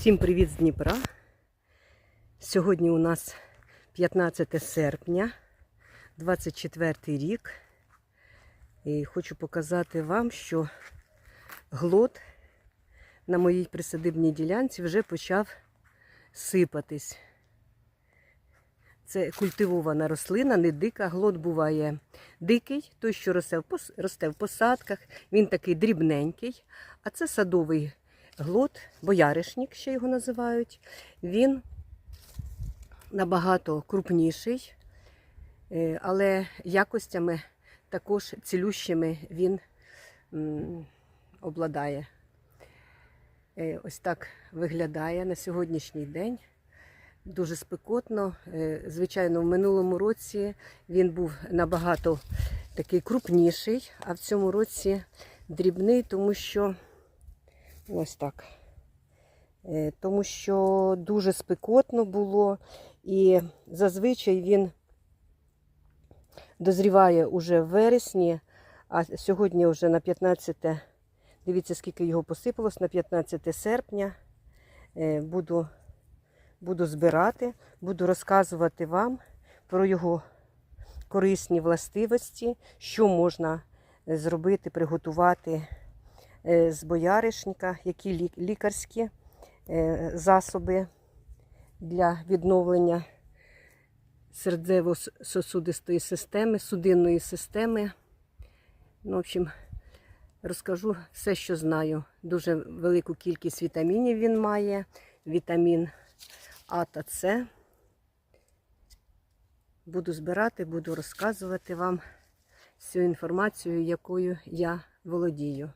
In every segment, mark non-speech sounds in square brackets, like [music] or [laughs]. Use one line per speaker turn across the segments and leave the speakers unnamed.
Всім привіт з Дніпра. Сьогодні у нас 15 серпня, 24 рік. І хочу показати вам, що глот на моїй присадибній ділянці вже почав сипатись. Це культивована рослина, не дика. Глот буває дикий, той, що росте в посадках. Він такий дрібненький. А це садовий глот, бояришник ще його називають. Він набагато крупніший, е, але якостями також цілющими він обладає. Е, Ось так виглядає на сьогоднішній день. Дуже спекотно. Е, Звичайно, в минулому році він був набагато такий крупніший, а в цьому році дрібний, тому що ось так. Е, Тому що дуже спекотно було, і зазвичай він дозріває уже в вересні, а сьогодні вже на 15, дивіться, скільки його посипалось, на 15 серпня. Е, Буду буду збирати, буду розказувати вам про його корисні властивості, що можна зробити, приготувати з бояришника, які лікарські е, засоби для відновлення серцево-сосудистої системи, судинної системи. Ну, в общем, розкажу все, що знаю. Дуже велику кількість вітамінів він має. Вітамін А та С. Буду збирати, буду розказувати вам всю інформацію, якою я володію.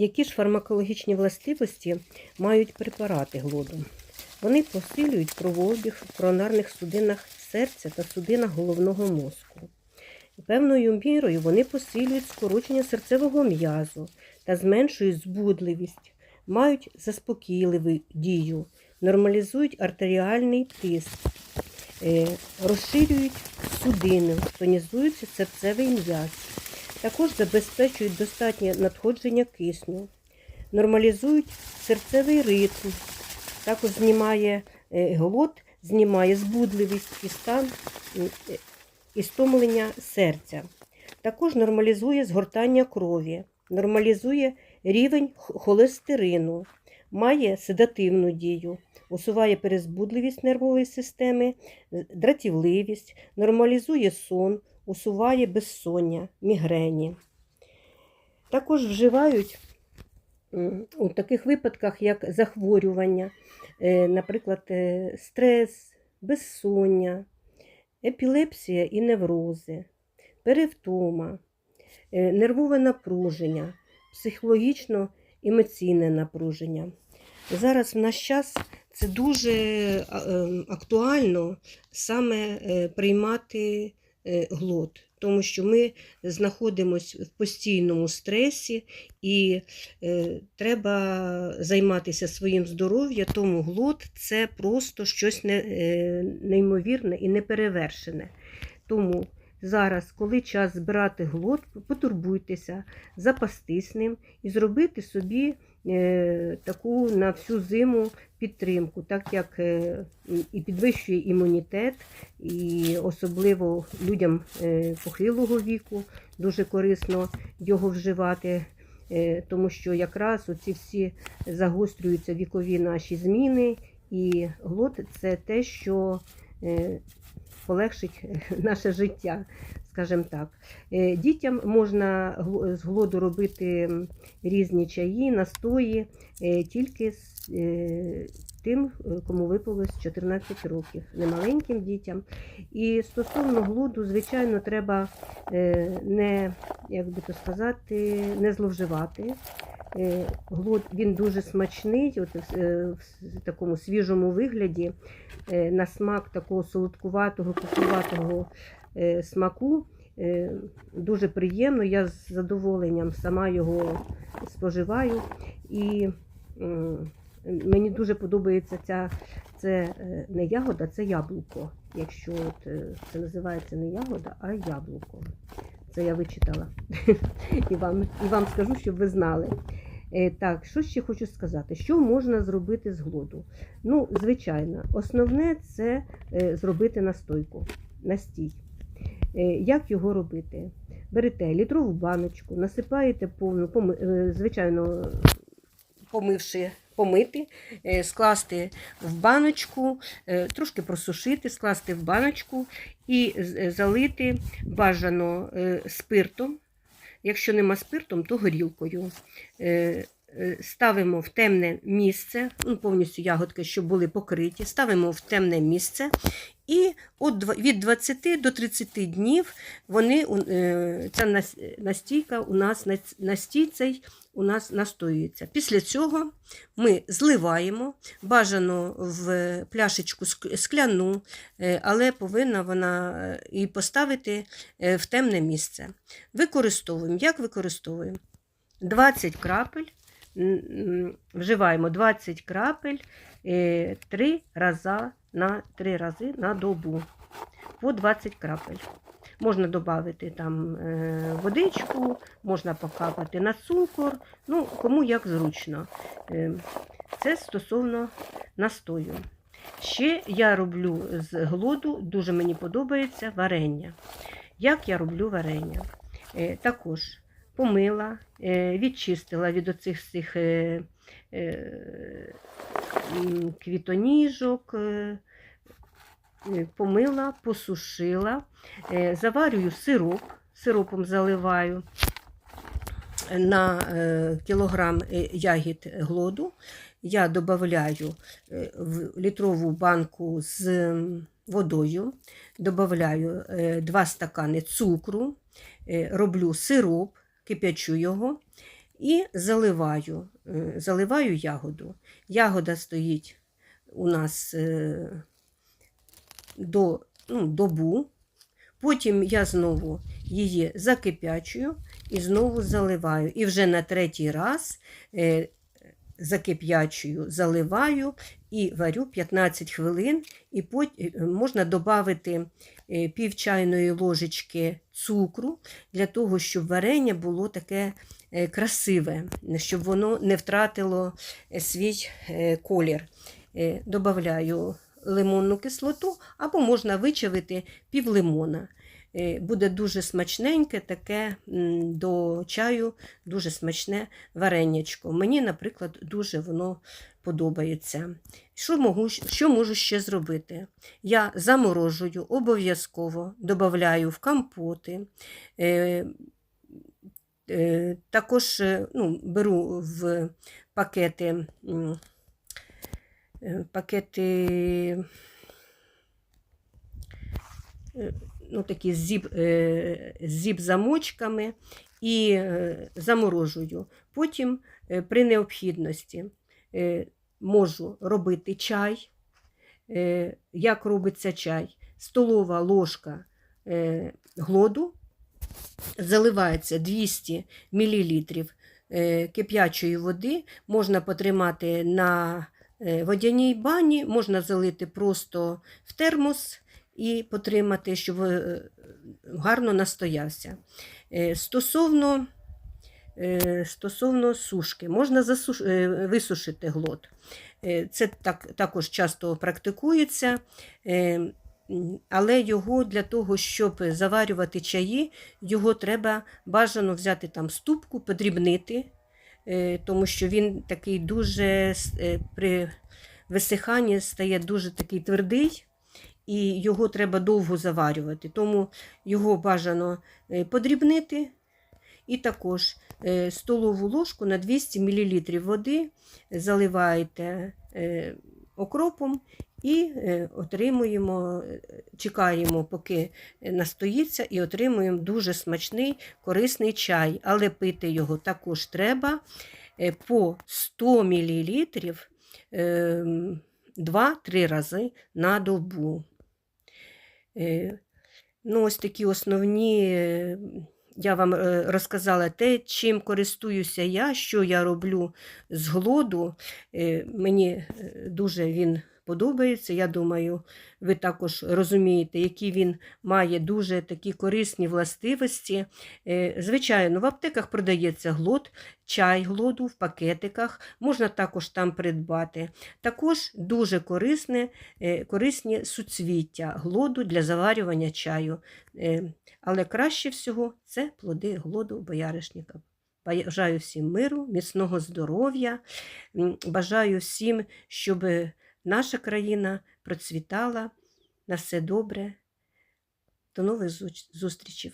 Які ж фармакологічні властивості мають препарати глоду? Вони посилюють кровообіг в коронарних судинах серця та судинах головного мозку. Певною мірою вони посилюють скорочення серцевого м'язу та зменшують збудливість, мають заспокійливу дію, нормалізують артеріальний тиск, е, розширюють судини, тонізується серцевий м'яз. Також забезпечують достатнє надходження кисню, нормалізують серцевий ритм, також знімає е, глот, знімає збудливість і стан е, і стомлення серця. Також нормалізує згортання крові, нормалізує рівень холестерину, має седативну дію, усуває перезбудливість нервової системи, дратівливість, нормалізує сон, усуває безсоння, мігрені. Також вживають у таких випадках, як захворювання, е, наприклад, е, стрес, безсоння, епілепсія і неврози, перевтома, е, нервове напруження, психологічно-емоційне напруження. Зараз в наш час це дуже ем, актуально саме приймати глот, тому що ми знаходимося в постійному стресі і е, треба займатися своїм здоров'ям, тому глот це просто щось е, неймовірне і неперевершене. Тому зараз, коли час збирати глот, потурбуйтеся, запастись ним і зробити собі е, таку на всю зиму підтримку, так як е, і підвищує імунітет, і особливо людям е, похилого віку дуже корисно його вживати. Тому що якраз оці всі загострюються вікові наші зміни, і глот це те, що полегшить [laughs] наше життя, скажімо так. Е, Дітям можна з глоду робити різні чаї, настої е, тільки з е, тим, кому виповнилось 14 років, немаленьким дітям. І стосовно глоду, звичайно, треба не, як би то сказати, не зловживати. Е, він дуже смачний, от е, в такому свіжому вигляді, е, на смак такого солодкуватого, кислуватого е, смаку. Дуже приємно. Я з задоволенням сама його споживаю. І мені дуже подобається ця це не ягода, це яблуко. Якщо от, це називається не ягода, а яблуко. Це я вичитала. [laughs] І вам, і вам скажу, щоб ви знали. Е, Так, що ще хочу сказати? Що можна зробити з глоду? Ну, звичайно, основне це е, зробити настойку, настій. Е, Як його робити? Берете літрову баночку, насипаєте повну, звичайно, помивши, помити, скласти в баночку, трошки просушити, скласти в баночку і залити бажано спиртом. Якщо нема спиртом, то горілкою. Е, е, Ставимо в темне місце, ну, повністю ягодки, щоб були покриті, ставимо в темне місце, і від 20 до 30 днів вони, е, ця настійка у нас на цей у нас настоюється. Після цього ми зливаємо, бажано в пляшечку скляну, е, але повинна вона е, і поставити е, в темне місце. Використовуємо. Як використовуємо? 20 крапель, вживаємо 20 крапель 3 рази на 3 рази на добу. По 20 крапель. Можна додати там е, водичку, можна покапати на цукор, ну, кому як зручно. Е, Це стосовно настою. Ще я роблю з глоду, дуже мені подобається варення. Як я роблю варення? Е, Також помила, відчистила від оцих м, квітоніжок, помила, посушила, е, заварюю сироп, сиропом заливаю на е, кілограм е, ягід глоду. Я додаю в літрову банку з водою, додаю 2 стакани цукру, е, роблю сироп, кип'ячу його і заливаю, е, заливаю ягоду. Ягода стоїть у нас е, до ну, добу. Потім я знову її закип'ячую і знову заливаю. І вже на третій раз е, закип'ячую, заливаю і варю 15 хвилин. І потім можна додати пів чайної ложечки цукру для того, щоб варення було таке е, красиве, щоб воно не втратило е, свій е, колір. Е, Добавляю лимонну кислоту, або можна вичавити пів лимона. Е, Буде дуже смачненьке, таке до чаю, дуже смачне варенячко. Мені, наприклад, дуже воно подобається. Що можу, що можу ще зробити? Я заморожую, обов'язково додаю в компоти. Е, е, також ну, беру в пакети, пакети е, ну, такі з зіп, е, зіп-замочками і е, заморожую. Потім е, при необхідності е, можу робити чай. Е, Як робиться чай? Столова ложка е, глоду заливається 200 мл е, кип'ячої води, можна потримати на е, водяній бані, можна залити просто в термос і потримати, щоб е, гарно настоявся. Е, Стосовно, е, стосовно сушки, можна засуш... е, висушити глот. Е, Це так, також часто практикується, е, але його для того, щоб заварювати чаї, його треба бажано взяти там ступку, подрібнити, е, тому що він такий дуже е, при висиханні стає дуже такий твердий. І його треба довго заварювати, тому його бажано е, подрібнити. І також е, столову ложку на 200 мл води заливаєте е, окропом і е, отримуємо, е, чекаємо, поки настоїться, і отримуємо дуже смачний, корисний чай. Але пити його також треба е, по 100 мл 2-3 рази на добу. Е, Ну, ось такі основні. Я вам е, розказала те, чим користуюся я, що я роблю з глоду. Е, Мені е, дуже він подобається. Я думаю, ви також розумієте, які він має дуже такі корисні властивості. Е, Звичайно, в аптеках продається глот, чай глоду в пакетиках, можна також там придбати. Також дуже корисне, е, корисні суцвіття глоду для заварювання чаю. Е, Але краще всього це плоди глоду бояришника. Бажаю всім миру, міцного здоров'я. Бажаю всім, щоб наша країна процвітала. На все добре. До нових зустрічей.